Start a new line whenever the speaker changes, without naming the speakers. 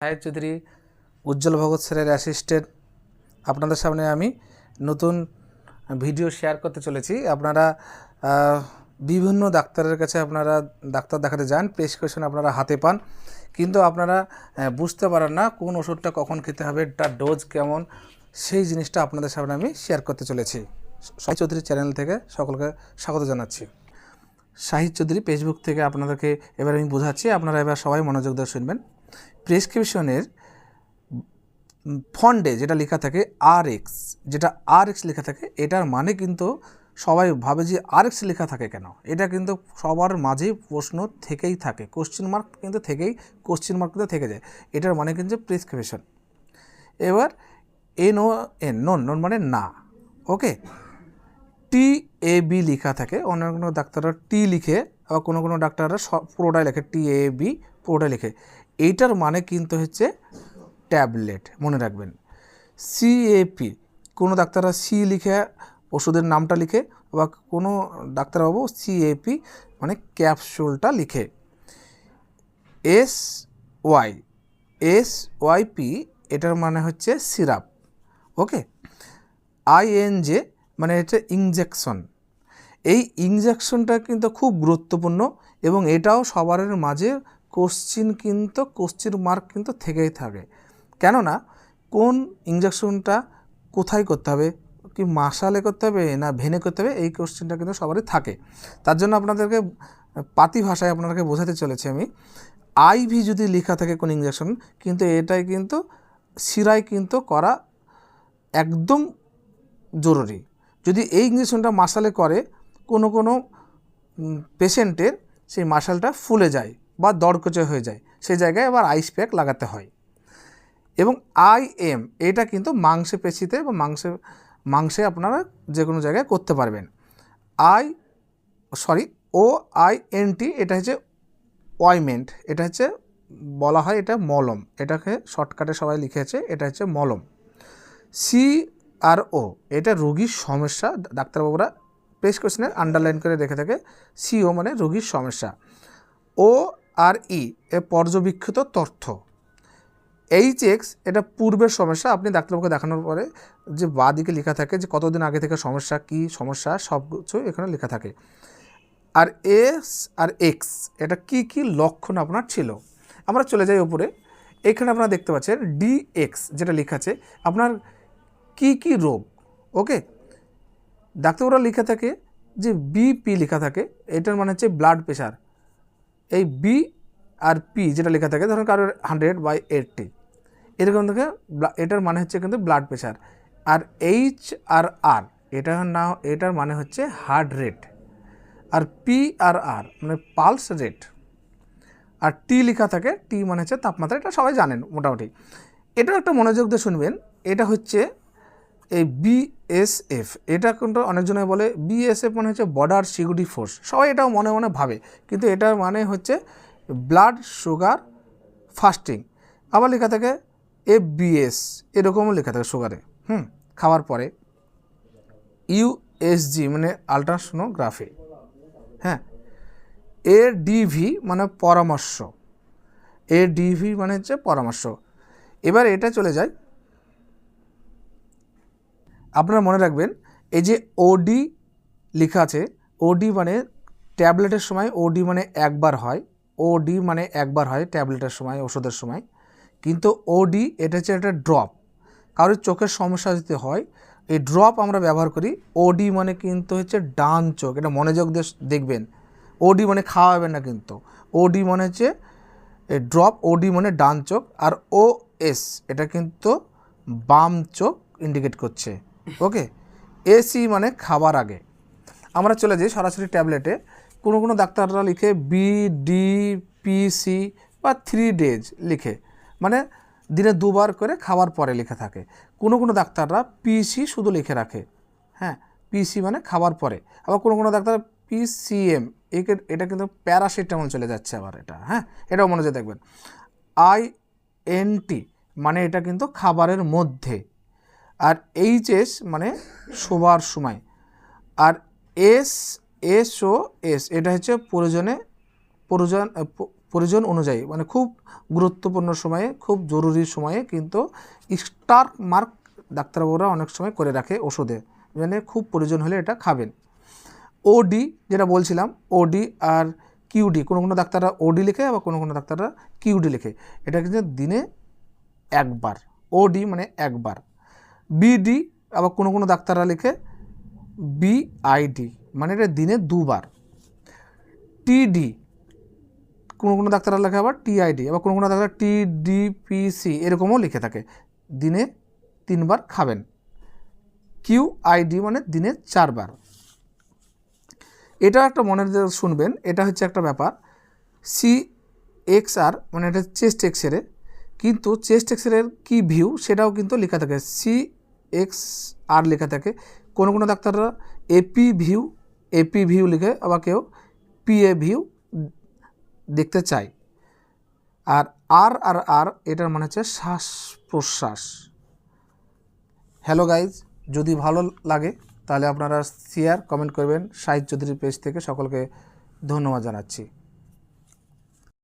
সাহেব চৌধুরী, উজ্জ্বল ভগৎ স্যারের অ্যাসিস্ট্যান্ট আপনাদের সামনে আমি নতুন ভিডিও শেয়ার করতে চলেছি। আপনারা বিভিন্ন ডাক্তারের কাছে আপনারা ডাক্তার দেখাতে যান প্রেসক্রিপশন আপনারা হাতে পান। কিন্তু আপনারা বুঝতে পারেন না কোন ওষুধটা কখন খেতে হবে তার ডোজ কেমন, সেই জিনিসটা আপনাদের সামনে আমি শেয়ার করতে চলেছি। সাহিদ চৌধুরী চ্যানেল থেকে সকলকে স্বাগত জানাচ্ছি। শাহিদ চৌধুরী ফেসবুক থেকে আপনাদেরকে এবার আমি বোঝাচ্ছি, আপনারা এবার সবাই মনোযোগ দিয়ে শুনবেন। প্রেসক্রিপশনের ফন্ডে যেটা লেখা থাকে আর এক্স যেটা আর এক্স লেখা থাকে, এটার মানে কিন্তু সবাই ভাবে যে আর এক্স লেখা থাকে কেন? এটা কিন্তু সবার মাঝেই প্রশ্ন থেকেই থাকে কোশ্চেন মার্ক কিন্তু থেকেই কোশ্চেন মার্ক কিন্তু থেকে যায়। এটার মানে কিন্তু প্রেসক্রিপশন। এবার এন ও এন নন নন মানে না, ওকে? টি এ বি লেখা থাকে, অন্য কোনো ডাক্তাররা টি লিখে, আবার কোনো কোনো ডাক্তাররা সব পুরোটাই লেখে টি এ বি পুরোটাই লেখে। এইটার মানে কিন্তু হচ্ছে ট্যাবলেট, মনে রাখবেন। সিএপি কোনো ডাক্তাররা সি লিখে, ওষুধের নামটা লিখে, বা কোনো ডাক্তারবাবু সিএপি মানে ক্যাপসুলটা লিখে। S Y S Y P এটার মানে হচ্ছে সিরাপ, ওকে? আইএনজে মানে হচ্ছে ইনজেকশন। এই ইনজেকশনটা কিন্তু খুব গুরুত্বপূর্ণ এবং এটাও সবার মাঝে কোশ্চিন কিন্তু কোশ্চিন মার্ক কিন্তু থেকেই থাকে। কেননা, কোন ইনজেকশনটা কোথায় করতে হবে, কি মাসালে করতে হবে, না ভেনে করতে হবে, এই কোশ্চেনটা কিন্তু সবারই থাকে। তার জন্য আপনাদেরকে পাতি ভাষায় আপনাদেরকে বোঝাতে চলেছি আমি। আইভি যদি লেখা থাকে কোন ইঞ্জেকশন কিন্তু এটাই কিন্তু সিরাই কিন্তু করা একদম জরুরি। যদি এই ইঞ্জেকশনটা মাসালে করে, কোনো কোনো পেশেন্টের সেই মাসালটা ফুলে যায়। বা দরকচে হয়ে যায়। সেই জায়গায় আবার আইস প্যাক লাগাতে হয়। এবং আই এম এটা কিন্তু মাংসে পেশিতে বা মাংসে মাংসে আপনারা যে কোনো জায়গায় করতে পারবেন। I sorry O I N T এটা হচ্ছে ওয়াইমেন্ট এটা হচ্ছে বলা হয় এটা মলম। এটাকে শর্টকাটে সবাই লিখেছে, এটা হচ্ছে মলম। সি আর ও এটা রোগীর সমস্যা, ডাক্তারবাবুরা প্রেসক্রিপশনের আন্ডারলাইন করে রেখে থাকে। সিও মানে রোগীর সমস্যা। ও আর ই এ পর্যবেক্ষিত তথ্য। এইচ এক্স এটা পূর্বের সমস্যা, আপনি ডাক্তারবাবুকে দেখানোর পরে যে বা দিকে লেখা থাকে, যে কতদিন আগে থেকে সমস্যা, কি সমস্যা, সব কিছু এখানে লেখা থাকে। আর এস আর এক্স এটা কি কি লক্ষণ আপনার ছিল? আমরা চলে যাই উপরে। এখানে আপনারা দেখতে পাচ্ছেন ডি এক্স যেটা লেখা আছে, আপনার কি কি রোগ? ওকে? ডাক্তারবাবুরা লেখা থাকে যে বিপি লেখা থাকে, এটার মানে হচ্ছে ব্লাড প্রেশার এই বি আর পি যেটা লেখা থাকে, ধরুন কারোর হান্ড্রেড বাই এইটটি এরকম থেকে এটার মানে হচ্ছে কিন্তু ব্লাড প্রেশার আর এইচ আর আর এটা না, এটার মানে হচ্ছে হার্ট রেট আর পি আর আর মানে পালস রেট আর টি লেখা থাকে টি মানে হচ্ছে তাপমাত্রা, এটা সবাই জানেন মোটামুটি। এটাও একটা মনোযোগ দিয়ে শুনবেন। এটা হচ্ছে এই বিএসএফ এটা কিন্তু অনেকজনে বলে বিএসএফ মানে হচ্ছে বর্ডার সিকিউরিটি ফোর্স সবাই এটাও মনে মনে ভাবে, কিন্তু এটার মানে হচ্ছে ব্লাড সুগার ফাস্টিং আবার লেখা থাকে এফবিএস এরকমও লেখা থাকে সুগারে হুম, খাওয়ার পরে। ইউএসজি মানে আলট্রাসোনোগ্রাফি হ্যাঁ এ এডিভি মানে পরামর্শ। এ এডিভি মানে হচ্ছে পরামর্শ। এবার এটা চলে যায় আপনারা মনে রাখবেন, এই যে ওডি লেখা আছে ওডি মানে ট্যাবলেটের সময় ওডি মানে একবার হয় ওডি মানে একবার হয় ট্যাবলেটের সময়, ওষুধের সময়। কিন্তু ওডি এটা হচ্ছে একটা ড্রপ কারোর চোখের সমস্যা যদি হয়, এই ড্রপ আমরা ব্যবহার করি ওডি মানে কিন্তু হচ্ছে ডান চোখ, এটা মনোযোগ দেখবেন। ওডি মানে খাওয়াবেন না কিন্তু। ওডি মানে হচ্ছে ড্রপ ওডি মানে ডান চোখ, আর ও এস এটা কিন্তু বাম চোখ ইন্ডিকেট করছে। ওকে? এসি মানে খাবার আগে। আমরা চলে যাই সরাসরি ট্যাবলেটে। কোনো কোনো ডাক্তাররা লিখে বি ডি পি সি বা থ্রি ডেজ লিখে। মানে দিনে দুবার করে খাওয়ার পরে লিখে থাকে। কোনো কোনো ডাক্তাররা পিসি শুধু লিখে রাখে। হ্যাঁ পিসি মানে খাবার পরে। আবার কোনো কোনো ডাক্তার পিসিএম একে, এটা কিন্তু প্যারাসিটামল চলে যাচ্ছে আবার এটা। হ্যাঁ এটাও মনোযোগ দেখবেন। আই এন টি মানে এটা কিন্তু খাবারের মধ্যে। আর এইচএস মানে শোবার সময়। আর এস এস ও এস এটা হচ্ছে প্রয়োজনে, প্রয়োজন প্রয়োজন অনুযায়ী মানে খুব গুরুত্বপূর্ণ সময়ে, খুব জরুরি সময়ে কিন্তু স্টার মার্ক ডাক্তারবাবুরা অনেক সময় করে রাখে ওষুধে। মানে খুব প্রয়োজন হলে এটা খাবেন। ওডি যেটা বলছিলাম ওডি আর কিউডি কোনো কোনো ডাক্তাররা ওডি লেখে আবার কোনো কোনো ডাক্তাররা কিউডি লেখে। এটা কিন্তু দিনে একবার ওডি মানে একবার। বিডি আবার কোনো কোনো ডাক্তাররা লেখে বিআইডি মানে এটা দিনে দুবার। টিডি কোনো কোনো ডাক্তাররা লেখে আবার টিআইডি আবার কোনো কোনো ডাক্তার টিডিপিসি এরকমও লিখে থাকে। দিনে তিনবার খাবেন। কিউ আইডি মানে দিনে চারবার। এটা একটা মনে শুনবেন, এটা হচ্ছে একটা ব্যাপার। সি এক্স আর মানে এটা চেস্ট এক্স রে কিন্তু চেস্ট এক্স রের কী ভিউ সেটাও কিন্তু লেখা থাকে। সি এক্স আর লেখা থাকে। কোনো কোনো ডাক্তাররা এপি ভিউ এপি ভিউ লিখে আবার কেউ পিএ ভিউ দেখতে চায়। আর আর আর আর এটার মানে হচ্ছে শ্বাস প্রশ্বাস। হ্যালো গাইজ যদি ভালো লাগে তাহলে আপনারা শেয়ার কমেন্ট করবেন। সাহিত্য চৌধুরী পেজ থেকে সকলকে ধন্যবাদ জানাচ্ছি।